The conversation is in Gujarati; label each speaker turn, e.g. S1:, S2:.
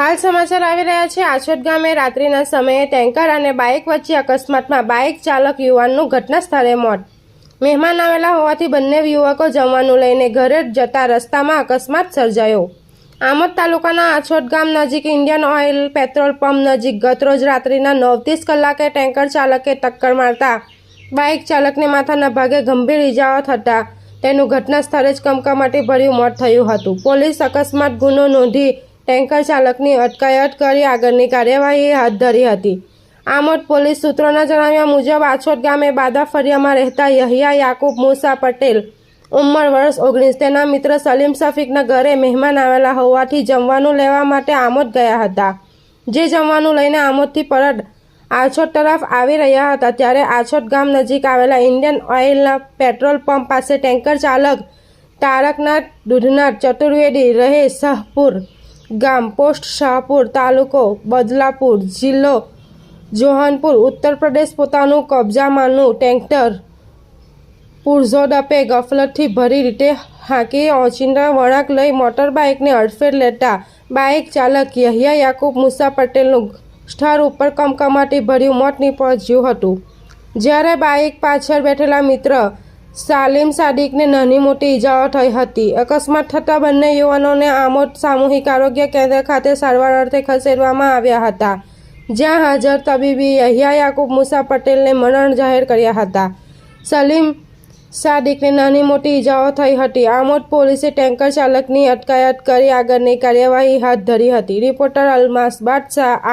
S1: હાલ સમાચાર આવી રહ્યા છે. આછોટ ગામે રાત્રિના સમયે ટેન્કર અને બાઇક વચ્ચે અકસ્માતમાં બાઇક ચાલક યુવાનનું ઘટના સ્થળે મોત. મહેમાન આવેલા હોવાથી બંને યુવકો જમવાનું લઈને ઘરે જતા રસ્તામાં અકસ્માત સર્જાયો. આમોદ તાલુકાના આછોટ ગામ નજીક ઇન્ડિયન ઓઇલ પેટ્રોલ પંપ નજીક ગતરોજ રાત્રિના નવ ત્રીસ કલાકે ટેન્કર ચાલકે ટક્કર મારતા બાઇક ચાલકને માથાના ભાગે ગંભીર ઇજાઓ થતાં તેનું ઘટના સ્થળે જ કમકમાટી ભર્યું મોત થયું હતું. પોલીસ અકસ્માત ગુનો નોંધી ટેન્કર ચાલકની અટકાયત કરી આગળની કાર્યવાહી હાથ ધરી હતી. આમોદ પોલીસ સૂત્રોના જણાવ્યા મુજબ આછોટ ગામે બાદા રહેતા યહિયા યાકુબ મૂસા પટેલ, ઉંમર વર્ષ ઓગણીસ. તેના મિત્ર સલીમ શફીકના ઘરે મહેમાન આવેલા હોવાથી જમવાનું લેવા માટે આમોદ ગયા હતા. જે જમવાનું લઈને આમોદથી પરત આછોટ તરફ આવી રહ્યા હતા, ત્યારે આછોટ ગામ નજીક આવેલા ઇન્ડિયન ઓઇલના પેટ્રોલ પંપ પાસે ટેન્કર ચાલક તારકનાથ દૂધનાથ ચતુર્વેદી રહે શાહપુર ગામ પોસ્ટ શાહપુર તાલુકો બદલાપુર જિલ્લો જોહનપુર, ઉત્તર પ્રદેશ પોતાનું કબજામાંનું ટેન્કર પુરઝોડપે ગફલતથી ભરી રીતે હાંકી ઓચિંતા વળાંક લઈ મોટરબાઇકને અડફેટ લેતા બાઇક ચાલક યહિયા યાકુબ મુસા પટેલનું સ્થળ ઉપર કમકમાટી ભર્યું, મોત નીપજ્યું હતું. જ્યારે બાઇક પાછળ બેઠેલા મિત્ર સાલિમ સાદિકને નાની મોટી ઈજાઓ થઈ હતી. અકસ્માત થતાં બંને યુવાનોને આમોદ સામૂહિક આરોગ્ય કેન્દ્ર ખાતે સારવાર અર્થે ખસેડવામાં આવ્યા હતા, જ્યાં હાજર તબીબી અહિયા યાકુબ મુસા પટેલને મરણ જાહેર કર્યા હતા. સલીમ સાદિકને નાની મોટી ઈજાઓ થઈ હતી. આમોદ પોલીસે ટેન્કર ચાલકની અટકાયત કરી આગળની કાર્યવાહી હાથ ધરી હતી. રિપોર્ટર અલમાસ બાદશાહ